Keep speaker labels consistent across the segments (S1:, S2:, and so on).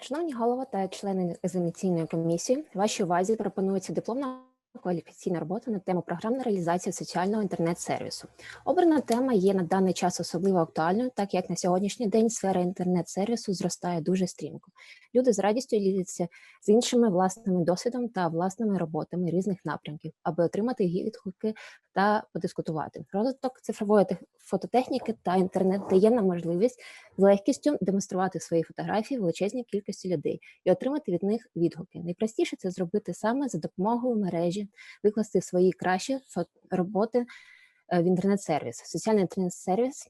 S1: Шановні голова та члени екзаменаційної комісії, вашій увазі пропонується дипломна кваліфікаційна робота на тему програмна реалізація соціального інтернет-сервісу. Обрана тема є на даний час особливо актуальною, так як на сьогоднішній день сфера інтернет-сервісу зростає дуже стрімко. Люди з радістю діляться з іншими власними досвідом та власними роботами різних напрямків, аби отримати відгуки та подискутувати. Розвиток цифрової тех- фототехніки та інтернет дає нам можливість з легкістю демонструвати свої фотографії величезній кількості людей і отримати від них відгуки. Найпростіше це зробити саме за допомогою мережі, викласти свої кращі фото роботи е, в інтернет-сервіс. Соціальний інтернет-сервіс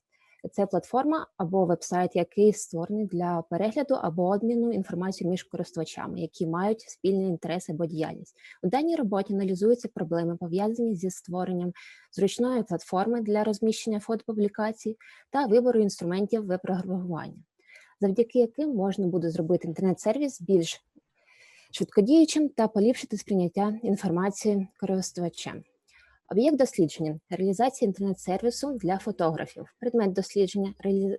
S1: це платформа або веб-сайт, який створений для перегляду або обміну інформацією між користувачами, які мають спільні інтереси або діяльність. У даній роботі аналізуються проблеми, пов'язані зі створенням зручної платформи для розміщення фотопублікацій та вибору інструментів веб-програмування, завдяки яким можна буде зробити інтернет-сервіс більш швидкодіючим та поліпшити сприйняття інформації користувачем. Об'єкт дослідження. Реалізація інтернет-сервісу для фотографів, предмет дослідження. Реалі...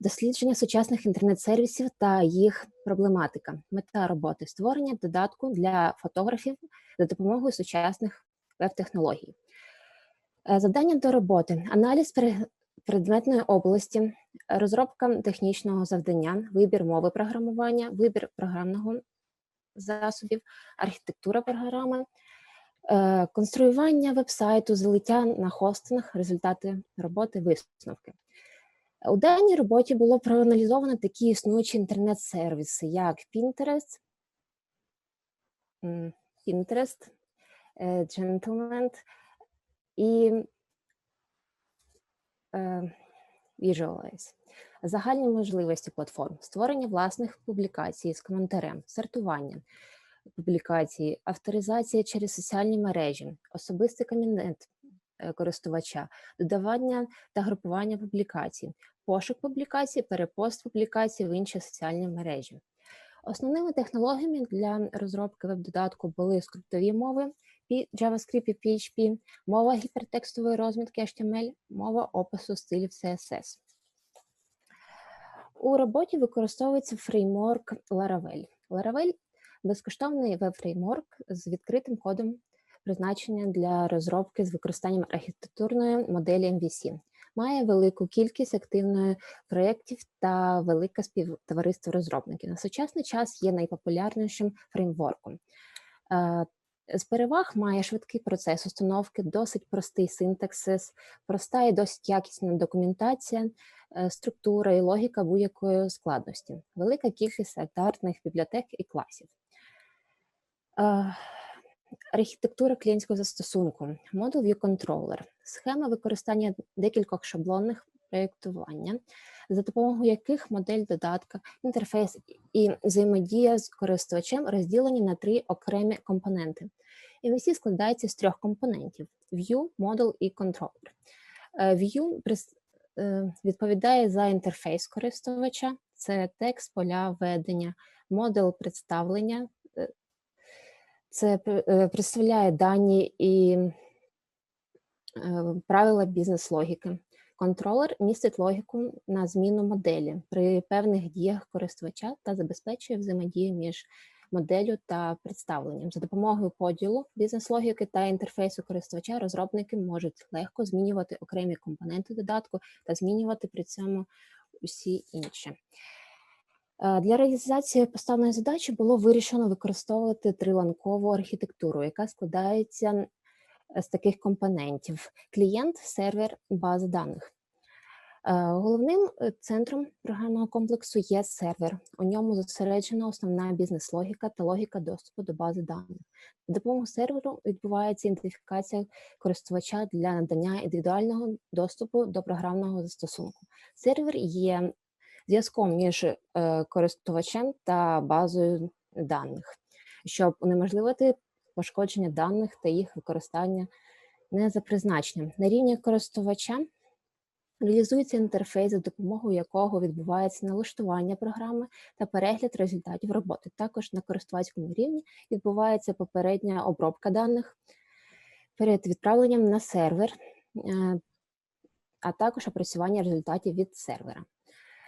S1: дослідження сучасних інтернет-сервісів та їх проблематика, мета роботи. Створення додатку для фотографів за допомогою сучасних веб-технологій. Е, Завдання до роботи: аналіз предметної області, розробка технічного завдання, вибір мови програмування, вибір програмного засобів, архітектура програми, конструювання вебсайту, залиття на хостинг, результати роботи, висновки. У даній роботі було проаналізовано такі існуючі інтернет-сервіси, як Pinterest, Pinterest, е, Gentleman і е, Visualize. Загальні можливості платформ, створення власних публікацій з коментарем, сортування публікації, авторизація через соціальні мережі, особистий кабінет е, користувача, додавання та групування публікацій, пошук публікацій, перепост публікацій в інші соціальні мережі. Основними технологіями для розробки веб-додатку були скриптові мови, JavaScript і PHP, мова гіпертекстової розмітки HTML, мова опису стилів CSS. У роботі використовується фреймворк Laravel. Laravel – безкоштовний веб-фреймворк з відкритим кодом призначення для розробки з використанням архітектурної моделі MVC. Має велику кількість активних проєктів та велике співтовариство розробників. На сучасний час є найпопулярнішим фреймворком. Е, З переваг має швидкий процес установки, досить простий синтаксис, проста і досить якісна документація, е, структура і логіка будь-якої складності, велика кількість стандартних бібліотек і класів. Е, Архітектура клієнтського застосунку, Model View Controller, схема використання декількох шаблонних проєктування, за допомогою яких модель додатка, інтерфейс і взаємодія з користувачем розділені на три окремі компоненти. MVC складається з трьох компонентів: View, Model і Controller. Е, View е, відповідає за інтерфейс користувача, це текст, поля, ведення, модел представлення, це е, представляє дані і е, правила бізнес-логіки. Контролер містить логіку на зміну моделі при певних діях користувача та забезпечує взаємодію між моделлю та представленням. За допомогою поділу бізнес-логіки та інтерфейсу користувача розробники можуть легко змінювати окремі компоненти додатку та змінювати при цьому усі інші. Е, Для реалізації поставленої задачі було вирішено використовувати триланкову архітектуру, яка складається з таких компонентів: клієнт, сервер, база даних. Е, Головним е, центром програмного комплексу є сервер. У ньому зосереджена основна бізнес-логіка та логіка доступу до бази даних. За допомогою серверу відбувається ідентифікація користувача для надання індивідуального доступу до програмного застосунку. Сервер є зв'язком між е, користувачем та базою даних, щоб унеможливити пошкодження даних та їх використання не за призначенням. На рівні користувача реалізується інтерфейс, за допомогою якого відбувається налаштування програми та перегляд результатів роботи. Також на користувацькому рівні відбувається попередня обробка даних перед відправленням на сервер, е, а також опрацювання результатів від сервера.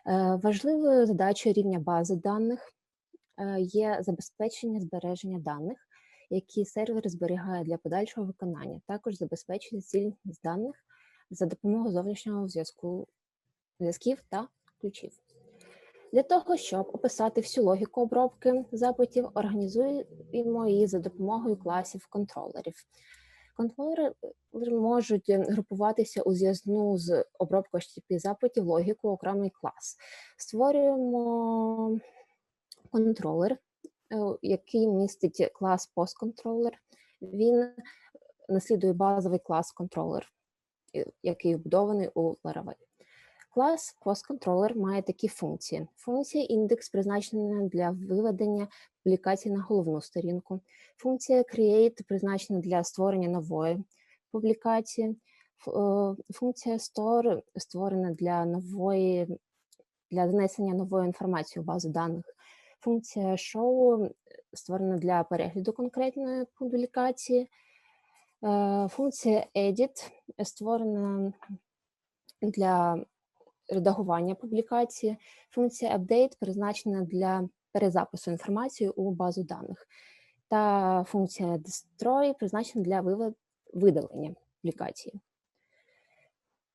S1: Е, Важливою задачею рівня бази даних е, є забезпечення збереження даних, які сервер зберігає для подальшого виконання, також забезпечення цілісність даних за допомогою зовнішнього зв'язку зв'язків та ключів. Для того, щоб описати всю логіку обробки запитів, організуємо її за допомогою класів контролерів. Контролери е, можуть е, групуватися у зв'язку з обробкою HTTP запитів логіку окремий клас. Створюємо контролер, е, який містить клас PostController. Він наслідує базовий клас контролер, е, який вбудований у Laravel. Клас PostController має такі функції. Функція індекс призначена для виведення публікацій на головну сторінку. Функція create призначена для створення нової публікації. Е, Функція store створена для нової для занесення нової інформації у базу даних. Функція show створена для перегляду конкретної публікації. Е, Функція edit створена для редагування публікації. Функція update призначена для перезапису інформації у базу даних. Та функція destroy призначена для видалення публікації.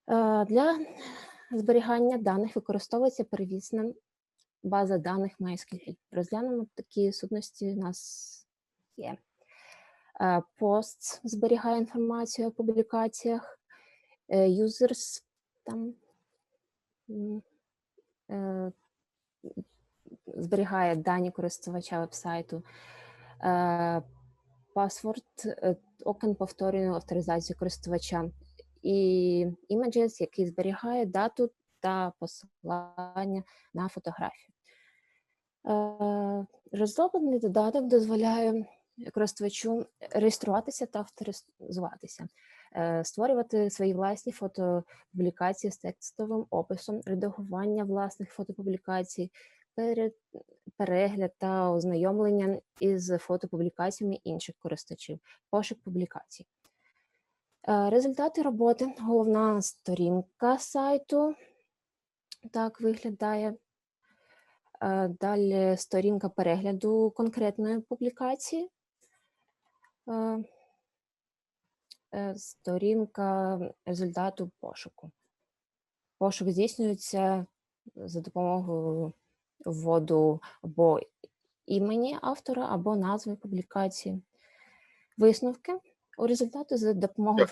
S1: Е, Для зберігання даних використовується первісна база даних MySQL. Розглянемо такі сутності у нас є. Е, Posts зберігає інформацію о публікаціях, е, users там е, зберігає дані користувача вебсайту. Е, Password е, токен авторизацію користувача і images, який зберігає дату та посилання на фотографію. Е, Розроблений додаток дозволяє користувачу реєструватися та авторизуватися, е, створювати свої власні фотопублікації з текстовим описом, редагування власних фотопублікацій, перегляд та ознайомлення із фотопублікаціями інших користувачів, пошук публікацій. Е, Результати роботи. Головна сторінка сайту. Так виглядає. Е, Далі сторінка перегляду конкретної публікації. Е, Сторінка результату пошуку. Пошук здійснюється за допомогою вводу або імені автора, або назви публікації. Висновки. У результаті за допомогою.